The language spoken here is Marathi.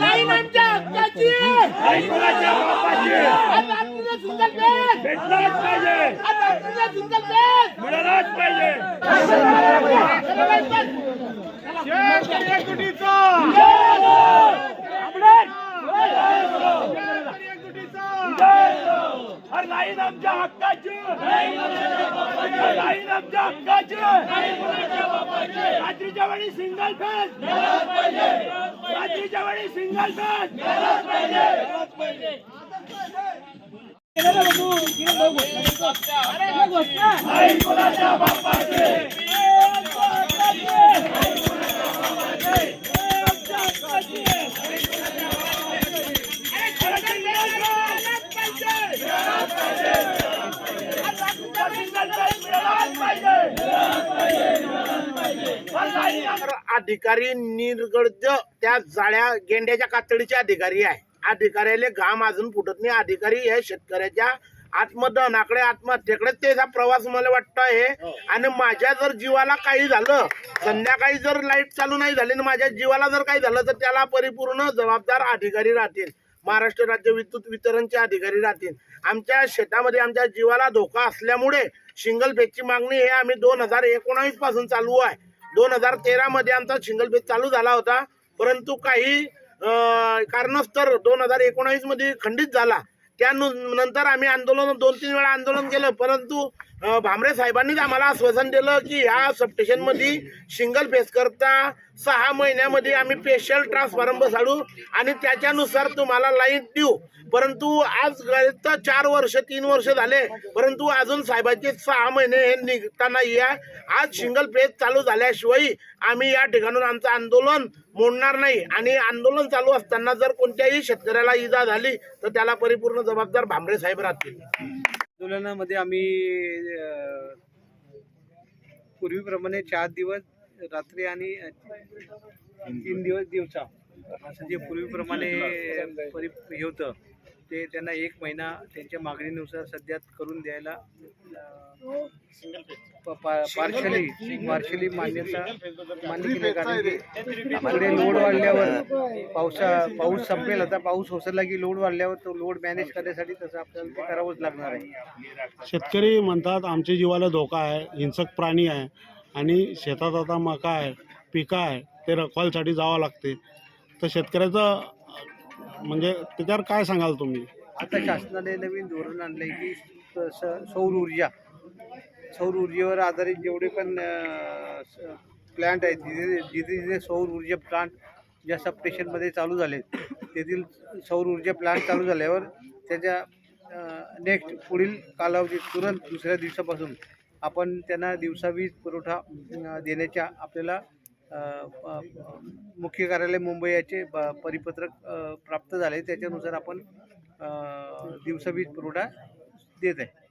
लाईन आमच्या हक्काची. बापाची. आज रात्रीला सिंगल बेड आज रात्रीला सिंगल बेड आमच्या हक्काची. लाईन आमच्या हक्काची. रात्रीच्या वेळी सिंगल फेज. वेळी सिंगल फेज आई कुणाच्या बापाची! अधिकारी निर्गड त्या जाळ्या गेंड्याच्या कातडीचे अधिकारी आहे. अधिकाऱ्याला घाम अजून फुटत नाही. अधिकारी हे शेतकऱ्याच्या आत्मदहनाकडे आत्महत्येकडे त्याचा प्रवास मला वाटतं आहे. आणि माझ्या जर जीवाला काही झालं संध्याकाळी जर लाइट चालू नाही झाली आणि माझ्या जीवाला जर काही झालं तर त्याला परिपूर्ण जबाबदार अधिकारी राहतील. महाराष्ट्र राज्य विद्युत वितरणचे अधिकारी राहतील. आमच्या शेतामध्ये आमच्या जीवाला धोका असल्यामुळे सिंगल बेडची मागणी हे आम्ही दोन हजार एकोणावीसपासून चालू आहे. दोन हजार तेरामध्ये आमचा सिंगल बेड चालू झाला होता. परंतु काही कारणस्तर दोन हजार एकोणावीसमध्ये खंडित झाला. त्यानंतर आम्ही आंदोलन दोन तीन वेळा आंदोलन केलं. परंतु भामरे साहेबांनीच आम्हाला आश्वासन दिलं की ह्या सबस्टेशनमध्ये सिंगल फेस करता सहा महिन्यामध्ये आम्ही स्पेशल ट्रान्सफॉर्म बसाडू आणि त्याच्यानुसार तुम्हाला लाइट देऊ. परंतु आज तर चार वर्ष तीन वर्ष झाले परंतु अजून साहेबांचे सहा महिने हे निघताना या. आज सिंगल फेज चालू झाल्याशिवाय आम्ही या ठिकाणून आमचं आंदोलन मोडणार नाही. आणि आंदोलन चालू असताना जर कोणत्याही शेतकऱ्याला इजा झाली तर त्याला परिपूर्ण जबाबदार भांबरे साहेब राहतील. आंदोलनामध्ये आम्ही पूर्वीप्रमाणे चार दिवस रात्री आणि तीन दिवस दिवसा. असं जे पूर्वीप्रमाणे परि हे होतं. ते त्यांना एक महिना त्यांच्या मागणीनुसार सध्या करून द्यायला पार्शली पार्शली मान्यता मान्य केली कारण की पुढे लोड वाढल्यावर पावसा पाऊस संपेल आता पाऊस ओसरला की लोड वाढल्यावर तो लोड मॅनेज करण्यासाठी तसं आपल्याला ते करावंच लागणार आहे. शेतकरी म्हणतात आमच्या जीवाला धोका आहे हिंसक प्राणी आहे आणि शेतात आता मका आहे पिकं आहे ते रखवालसाठी जावं लागते. तर शेतकऱ्याचं म्हणजे त्याच्यावर काय सांगाल तुम्ही? आता शासनाने नवीन धोरण आणलंय की स- स- सौर ऊर्जा. सौर ऊर्जेवर आधारित जेवढे पण प्लांट आहेत जिथे जिथे जिथे सौर ऊर्जा प्लांट ज्या सबस्टेशनमध्ये चालू झाले तेथील सौर ऊर्जा प्लांट चालू झाल्यावर त्याच्या नेक्स्ट पुढील कालावधीत तुरंत दुसऱ्या दिवसापासून आपण त्यांना दिवसा वीज पुरवठा देण्याच्या आपल्याला मुख्य कार्यालय मुंबई याचे ब- परिपत्रक प्राप्त झाले. त्याच्यानुसार आपण अ, दिवसा वीज पुरवठा देत आहे.